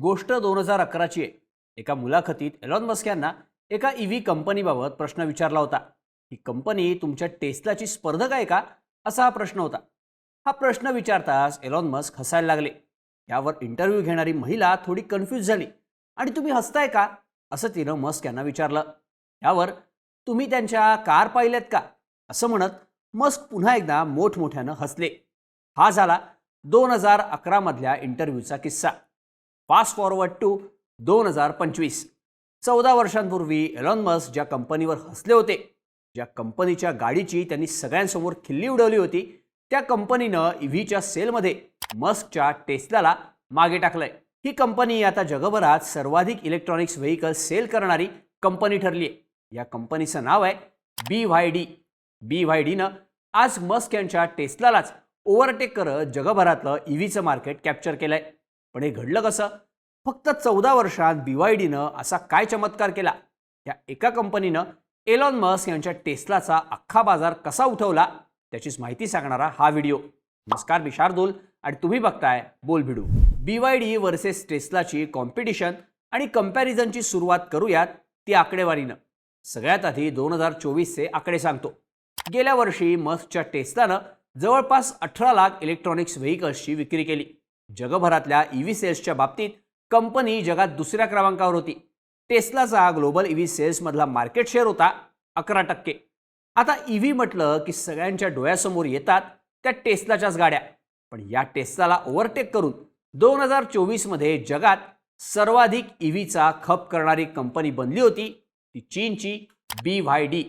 गोष्ट दोन हजार अकराची आहे. एका मुलाखतीत एलॉन मस्क यांना एका ई व्ही कंपनीबाबत प्रश्न विचारला होता. ही कंपनी तुमच्या टेस्लाची स्पर्धक आहे का? असा हा प्रश्न होता. हा प्रश्न विचारताच एलॉन मस्क हसायला लागले. यावर इंटरव्ह्यू घेणारी महिला थोडी कन्फ्यूज झाली. आणि तुम्ही हसताय का? असं तिनं मस्क यांना विचारलं. यावर तुम्ही त्यांच्या कार पाहिल्यात का? असं म्हणत मस्क पुन्हा एकदा मोठमोठ्यानं हसले. हा झाला दोन हजार अकरामधल्या इंटरव्ह्यूचा किस्सा. फास्ट फॉरवर्ड टू दोन हजार पंचवीस. चौदा वर्षांपूर्वी एलॉन मस्क ज्या कंपनीवर हसले होते ज्या कंपनीच्या गाडीची त्यांनी सगळ्यांसमोर खिल्ली उडवली होती त्या कंपनीनं ईव्हीच्या सेलमध्ये मस्कच्या टेस्लाला मागे टाकलंय. ही कंपनी आता जगभरात सर्वाधिक इलेक्ट्रॉनिक्स व्हेकल सेल करणारी कंपनी ठरली आहे या कंपनीचं नाव आहे बी व्हाय डी बी व्हाय डीनं आज मस्क यांच्या टेस्लालाच ओव्हरटेक करत जगभरातलं ईव्हीचं मार्केट कॅप्चर केलं आहे पण हे घडलं कसं? फक्त चौदा वर्षात बी वाय डीनं असा काय चमत्कार केला? या एका कंपनीनं एलॉन मस्क यांच्या टेस्लाचा अख्खा बाजार कसा उठवला? त्याचीच माहिती सांगणारा हा व्हिडिओ. नमस्कार मी शार्दूल आणि तुम्ही बघताय Bol Bhidu. B Y D versus टेस्लाची competition आणि कम्पॅरिझनची सुरुवात करूयात ती आकडेवारीनं. सगळ्यात आधी दोन हजार चोवीसचे आकडे सांगतो. गेल्या वर्षी मस्कच्या टेस्लानं जवळपास अठरा लाख इलेक्ट्रॉनिक्स व्हेकल्सची विक्री केली. जगभरातल्या ई व्ही सेल्सच्या बाबतीत कंपनी जगात दुसऱ्या क्रमांकावर होती. टेस्लाचा ग्लोबल ई व्ही सेल्समधला मार्केट शेअर होता अकरा टक्के. आता ई व्ही म्हटलं की सगळ्यांच्या डोळ्यासमोर येतात त्या टेस्लाच्याच गाड्या. पण या टेस्लाला ओव्हरटेक करून दोन हजार चोवीसमध्ये जगात सर्वाधिक ई व्हीचा खप करणारी कंपनी बनली होती ती चीनची बी व्हाय डी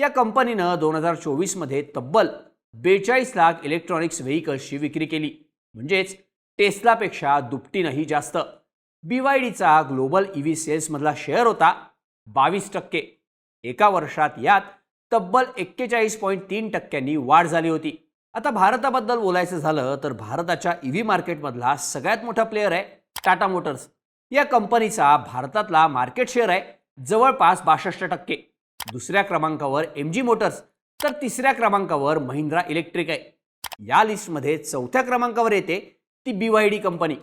या कंपनीनं दोन हजार चोवीसमध्ये तब्बल बेचाळीस लाख इलेक्ट्रॉनिक्स व्हेकल्सची विक्री केली. म्हणजेच टेस्लापेक्षा दुपटीनंही जास्त. बी वाय डीचा ग्लोबल ई व्ही सेल्समधला शेअर होता बावीस टक्के. एका वर्षात यात तब्बल एक्केचाळीस पॉईंट तीन टक्क्यांनी वाढ झाली होती. आता भारताबद्दल बोलायचं झालं तर भारताच्या ई व्ही मार्केटमधला सगळ्यात मोठा प्लेअर आहे टाटा मोटर्स या कंपनीचा भारतातला मार्केट शेअर आहे जवळपास बासष्ट टक्के. दुसऱ्या क्रमांकावर एम जी मोटर्स तर तिसऱ्या क्रमांकावर महिंद्रा इलेक्ट्रिक आहे. या लिस्टमध्ये चौथ्या क्रमांकावर येते ती बी वाय डी कंपनी.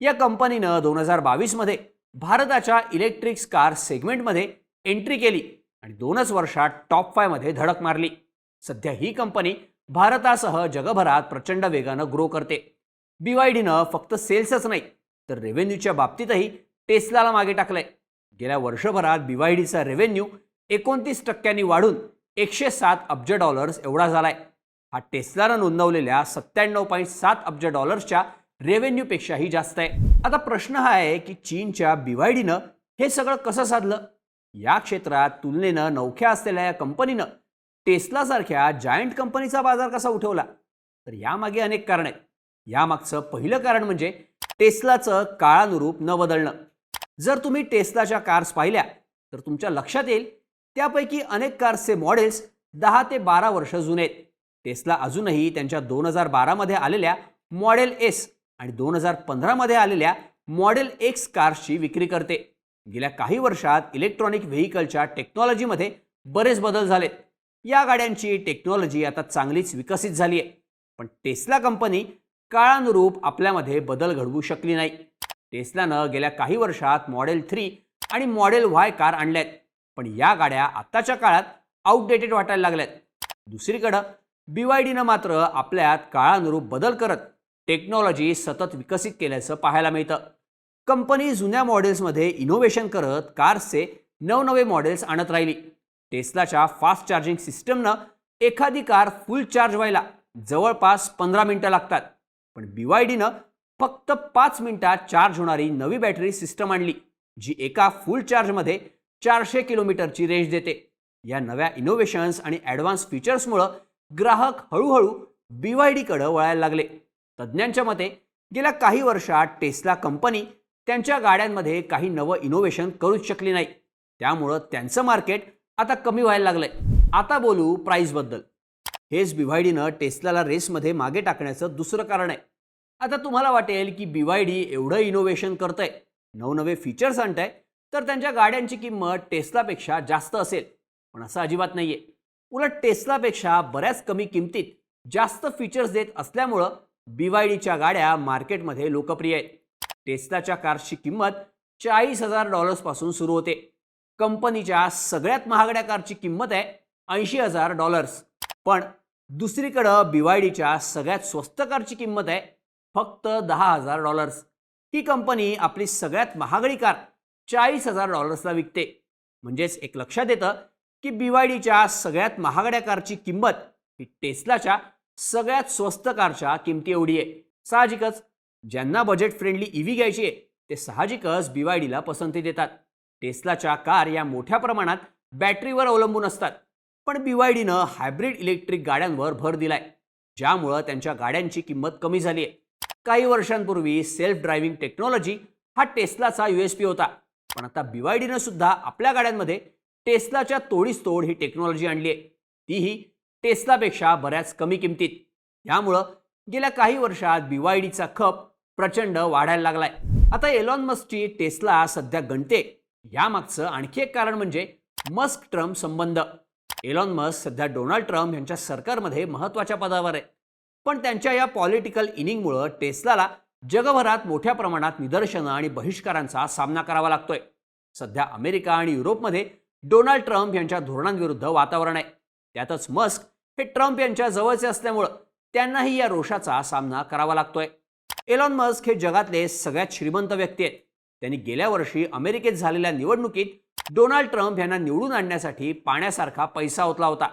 या कंपनीनं दोन हजार बावीसमध्ये भारताच्या इलेक्ट्रिक्स कार सेगमेंटमध्ये एंट्री केली आणि दोनच वर्षात टॉप फायमध्ये धडक मारली. सध्या ही कंपनी भारतासह जगभरात प्रचंड वेगानं ग्रो करते. बी वाय डीनं फक्त सेल्सच नाही तर रेव्हेन्यूच्या बाबतीतही टेस्लाला मागे टाकलंय. गेल्या वर्षभरात बी वाय डीचा रेव्हेन्यू एकोणतीस टक्क्यांनी वाढून एकशे सात अब्ज डॉलर्स एवढा झालाय. हा टेस्लानं नोंदवलेल्या सत्त्याण्णव पॉईंट सात अब्ज डॉलर्सच्या रेव्हेन्यूपेक्षाही जास्त आहे. आता प्रश्न हा आहे की चीनच्या बीवायडीनं हे सगळं कसं साधलं? या क्षेत्रात तुलनेनं नवख्या असलेल्या या कंपनीनं टेस्लासारख्या जायंट कंपनीचा बाजार कसा उठवला? तर यामागे अनेक कारण. आहेत यामागचं पहिलं कारण म्हणजे टेस्लाचं काळानुरूप न बदलणं. जर तुम्ही टेस्लाच्या कार्स पाहिल्या तर तुमच्या लक्षात येईल त्यापैकी अनेक कार्सचे मॉडेल्स दहा ते बारा वर्ष जुने आहेत. टेस्ला अजूनही त्यांच्या दोन हजार बारामध्ये आलेल्या मॉडेल एस आणि दोन हजार पंधरामध्ये आलेल्या मॉडेल एक्स कार्सची विक्री करते. गेल्या काही वर्षात इलेक्ट्रॉनिक व्हेकलच्या टेक्नॉलॉजीमध्ये बरेच बदल झालेत. या गाड्यांची टेक्नॉलॉजी आता चांगलीच विकसित झाली आहे पण टेस्ला कंपनी काळानुरूप आपल्यामध्ये बदल घडवू शकली नाही. टेस्लानं गेल्या काही वर्षात मॉडेल थ्री आणि मॉडेल व्हाय कार आणल्यात. पण या गाड्या आत्ताच्या काळात आउटडेटेड वाटायला लागल्यात. दुसरीकडं बी वाय डीनं मात्र आपल्यात काळानुरूप बदल करत टेक्नॉलॉजी सतत विकसित केल्याचं पाहायला मिळतं. कंपनी जुन्या मॉडेल्समध्ये इनोव्हेशन करत कार्सचे नवनवे मॉडेल्स आणत राहिली. टेस्लाच्या फास्ट चार्जिंग सिस्टमनं एखादी कार फुल चार्ज व्हायला जवळपास पंधरा मिनिटं लागतात. पण बी वाय डीनं फक्त पाच मिनिटात चार्ज होणारी नवी बॅटरी सिस्टम आणली जी एका फुल चार्जमध्ये चारशे किलोमीटरची रेंज देते. या नव्या इनोव्हेशन्स आणि ॲडव्हान्स फीचर्समुळं ग्राहक हळूहळू बी वाय डीकडं वळायला लागले. तज्ज्ञांच्या मते गेल्या काही वर्षात टेस्ला कंपनी त्यांच्या गाड्यांमध्ये काही नवं इनोव्हेशन करूच शकली नाही. त्यामुळं त्यांचं मार्केट आता कमी व्हायला लागलंय. आता बोलू प्राईजबद्दल हेच बीवायडीनं टेस्लाला रेसमध्ये मागे टाकण्याचं दुसरं कारण आहे. आता तुम्हाला वाटेल की बीवायडी एवढं इनोव्हेशन करतंय. नवनवे फीचर्स आणतंय तर त्यांच्या गाड्यांची किंमत टेस्लापेक्षा जास्त असेल. पण असं अजिबात नाहीये. उलट टेस्लापेक्षा बऱ्याच कमी किमतीत जास्त फीचर्स देत असल्यामुळं बीवायडीच्या गाड्या मार्केटमध्ये लोकप्रिय आहेत. टेस्लाच्या कारची किंमत चाळीस हजार डॉलर्सपासून सुरू होते. कंपनीच्या सगळ्यात महागड्या कारची किंमत आहे ऐंशी हजार डॉलर्स पण दुसरीकडं बीवायडीच्या सगळ्यात स्वस्त कारची किंमत आहे फक्त दहा हजार डॉलर्स ही कंपनी आपली सगळ्यात महागडी कार चाळीस हजार डॉलर्सला विकते. म्हणजेच एक लक्षात येतं की बीवायडीच्या सगळ्यात महागड्या कारची किंमत ही टेस्लाच्या सगळ्यात स्वस्त कारच्या किमती एवढी आहे. साहजिकच ज्यांना बजेट फ्रेंडली ईव्ही घ्यायची आहे ते साहजिकच बीवायडीला पसंती देतात. टेस्लाच्या कार या मोठ्या प्रमाणात बॅटरीवर अवलंबून असतात. पण बीवायडीनं हायब्रिड इलेक्ट्रिक गाड्यांवर भर दिलाय ज्यामुळं त्यांच्या गाड्यांची किंमत कमी झाली आहे. काही वर्षांपूर्वी सेल्फ ड्रायव्हिंग टेक्नॉलॉजी हा टेस्लाचा यू एस पी होता. पण आता बीवायडीनं सुद्धा आपल्या गाड्यांमध्ये टेस्लाच्या तोडीस तोड ही टेक्नॉलॉजी आणली आहे. तीही टेस्लापेक्षा बऱ्याच कमी किमतीत. यामुळं गेल्या काही वर्षात बीवायडीचा खप प्रचंड वाढायला लागलाय. आता एलॉन मस्कची टेस्ला सध्या गणते. यामागचं आणखी एक कारण म्हणजे मस्क ट्रम्प संबंध. एलॉन मस्क सध्या डोनाल्ड ट्रम्प यांच्या सरकारमध्ये महत्त्वाच्या पदावर आहे. पण त्यांच्या या पॉलिटिकल इनिंगमुळं टेस्लाला जगभरात मोठ्या प्रमाणात निदर्शनं आणि बहिष्कारांचा सामना करावा लागतोय. सध्या अमेरिका आणि युरोपमध्ये डोनाल्ड ट्रम्प यांच्या धोरणांविरुद्ध वातावरण आहे. त्यातच मस्क हे ट्रम्प यांच्या जवळचे असल्यामुळं त्यांनाही या रोषाचा सामना करावा लागतोय. एलॉन मस्क हे जगातले सगळ्यात श्रीमंत व्यक्ती आहेत. त्यांनी गेल्या वर्षी अमेरिकेत झालेल्या निवडणुकीत डोनाल्ड ट्रम्प यांना निवडून आणण्यासाठी पाण्यासारखा पैसा ओतला होता.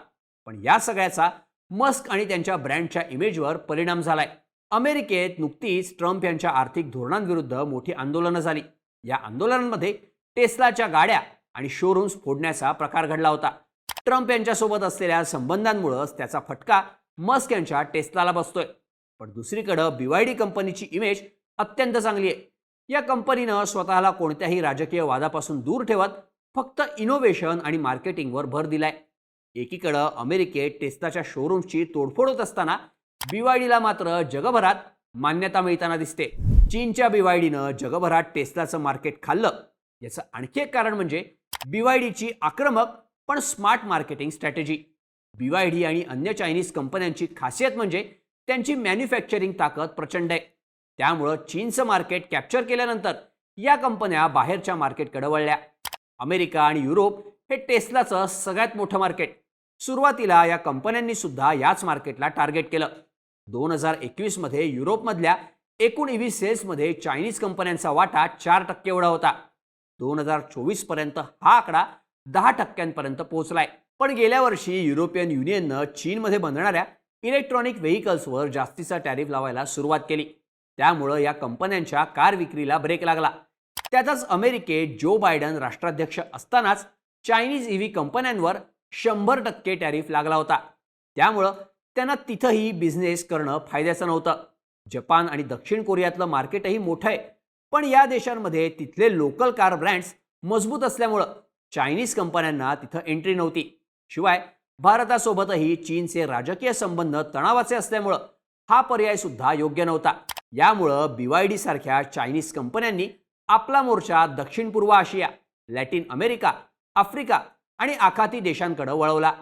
पण या सगळ्याचा मस्क आणि त्यांच्या ब्रँडच्या इमेजवर परिणाम झालाय. अमेरिकेत नुकतीच ट्रम्प यांच्या आर्थिक धोरणांविरुद्ध मोठी आंदोलनं झाली. या आंदोलनांमध्ये टेस्लाच्या गाड्या आणि शोरूम्स फोडण्याचा प्रकार घडला होता. ट्रम्प यांच्यासोबत असलेल्या संबंधांमुळेच त्याचा फटका मस्क यांच्या टेस्लाला बसतोय. पण दुसरीकडं बीवायडी कंपनीची इमेज अत्यंत चांगली आहे. या कंपनीनं स्वतःला कोणत्याही राजकीय वादापासून दूर ठेवत फक्त इनोव्हेशन आणि मार्केटिंगवर भर दिलाय. एकीकडं अमेरिकेत टेस्लाच्या शोरूमची तोडफोड होत असताना बीवायडीला मात्र जगभरात मान्यता मिळताना दिसते. चीनच्या बीवायडीनं जगभरात टेस्लाचं मार्केट खाल्लं. याचं आणखी एक कारण म्हणजे बीवायडीची आक्रमक पण स्मार्ट मार्केटिंग स्ट्रॅटेजी. बीवायडी आणि अन्य चायनीज कंपन्यांची खासियत म्हणजे त्यांची मॅन्युफॅक्चरिंग ताकद प्रचंड आहे. त्यामुळं चीनचं मार्केट कॅप्चर केल्यानंतर या कंपन्या बाहेरच्या मार्केटकडे वळल्या. अमेरिका आणि युरोप हे टेस्लाचं सगळ्यात मोठं मार्केट. सुरुवातीला या कंपन्यांनी सुद्धा याच मार्केटला टार्गेट केलं. दोन हजार एकवीसमध्ये युरोपमधल्या एकूण ईव्ही सेल्समध्ये चायनीज कंपन्यांचा वाटा चार टक्के एवढा होता. दोन हजार चोवीसपर्यंत हा आकडा दहा टक्क्यांपर्यंत पोहोचलाय. पण गेल्या वर्षी युरोपियन युनियननं चीनमध्ये बनणाऱ्या इलेक्ट्रॉनिक व्हेकल्सवर जास्तीचा टॅरिफ लावायला सुरुवात केली. त्यामुळं या कंपन्यांच्या कार विक्रीला ब्रेक लागला. त्यातच अमेरिकेत जो बायडन राष्ट्राध्यक्ष असतानाच चायनीज ईव्ही कंपन्यांवर शंभर टक्के टॅरिफ लागला होता. त्यामुळं त्यांना तिथंही बिझनेस करणं फायद्याचं नव्हतं. जपान आणि दक्षिण कोरियातलं मार्केटही मोठं आहे. पण या देशांमध्ये तिथले लोकल कार ब्रँड्स मजबूत असल्यामुळं चायनीज कंपन्यांना तिथं एंट्री नव्हती. शिवाय भारतासोबतही चीनचे राजकीय संबंध तणावाचे असल्यामुळं हा पर्याय सुद्धा योग्य नव्हता. यामुळं बीवायडी सारख्या चायनीज कंपन्यांनी आपला मोर्चा दक्षिण पूर्व आशिया लॅटिन अमेरिका आफ्रिका आणि आखाती देशांकडे वळवला.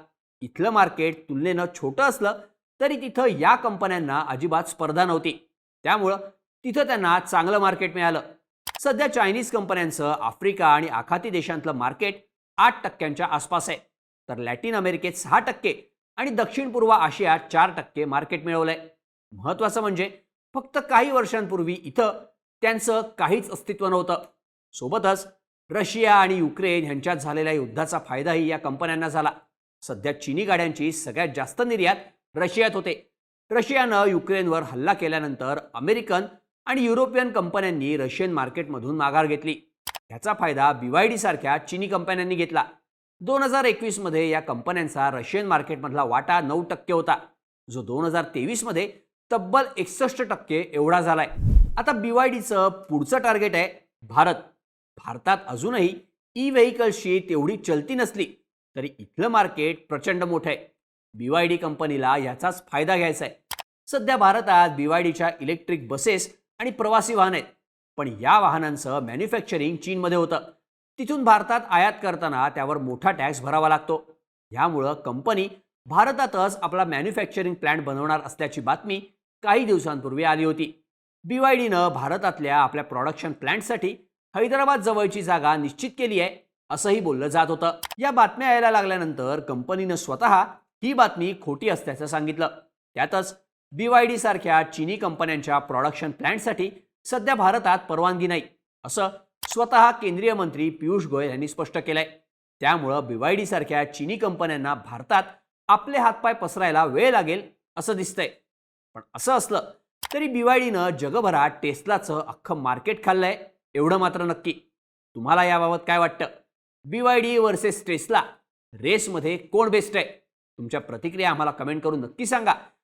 इथलं मार्केट तुलनेनं छोटं असलं तरी तिथं या कंपन्यांना अजिबात स्पर्धा नव्हती. त्यामुळं तिथं त्यांना चांगलं मार्केट मिळालं. सध्या चायनीज कंपन्यांचं आफ्रिका आणि आखाती देशांतलं मार्केट आठ टक्क्यांच्या आसपास आहे. तर लॅटिन अमेरिकेत सहा टक्के आणि दक्षिण पूर्व आशियात चार टक्के मार्केट मिळवलंय. महत्त्वाचं म्हणजे फक्त काही वर्षांपूर्वी इथं त्यांचं काहीच अस्तित्व नव्हतं. सोबतच रशिया आणि युक्रेन यांच्यात झालेल्या युद्धाचा फायदाही या कंपन्यांना झाला. सध्या चिनी गाड्यांची सगळ्यात जास्त निर्यात रशियात होते. रशियानं युक्रेनवर हल्ला केल्यानंतर अमेरिकन आणि युरोपियन कंपन्यांनी रशियन मार्केटमधून माघार घेतली. याचा फायदा बीवायडी सारख्या चीनी कंपन्यांनी घेतला. दोन हजार एकवीसमध्ये या कंपन्यांचा रशियन मार्केटमधला वाटा नऊ टक्के होता. जो दोन हजार तेवीसमध्ये तब्बल एकसष्ट टक्के एवढा झालाय. आता बीवायडीचं पुढचं टार्गेट आहे भारत. भारतात अजूनही ई व्हेकल्सची तेवढी चलती नसली तरी इथलं मार्केट प्रचंड मोठं आहे. बीवायडी कंपनीला याचाच फायदा घ्यायचा आहे सध्या भारतात बीवायडीच्या इलेक्ट्रिक बसेस आणि प्रवासी वाहन आहेत. पण या वाहनांचं मॅन्युफॅक्चरिंग चीनमध्ये होतं. तिथून भारतात आयात करताना त्यावर मोठा टॅक्स भरावा लागतो. ह्यामुळं कंपनी भारतातच आपला मॅन्युफॅक्चरिंग प्लॅन्ट बनवणार असल्याची बातमी काही दिवसांपूर्वी आली होती. बी वाय डीनं भारतातल्या आपल्या प्रोडक्शन प्लॅन्टसाठी हैदराबाद जवळची जागा निश्चित केली आहे असंही बोललं जात होतं. या बातम्या यायला लागल्यानंतर कंपनीनं स्वतः ही बातमी खोटी असल्याचं सांगितलं. त्यातच बी वाय डी सारख्या चीनी कंपन्यांच्या प्रॉडक्शन प्लॅन्टसाठी सध्या भारतात परवानगी नाही असं स्वतः केंद्रीय मंत्री पियुष गोयल यांनी स्पष्ट केलंय. त्यामुळं बी वाय डी सारख्या चीनी कंपन्यांना भारतात आपले हातपाय पसरायला वेळ लागेल असं दिसतंय. पण असं असलं तरी बी वाय डीनं जगभरात टेस्लाचं अख्खं मार्केट खाल्लंय एवढं मात्र नक्की. तुम्हाला याबाबत काय वाटतं? B Y D versus Tesla रेसमध्ये कोण बेस्ट आहे? तुमच्या प्रतिक्रिया आम्हाला कमेंट करून नक्की सांगा.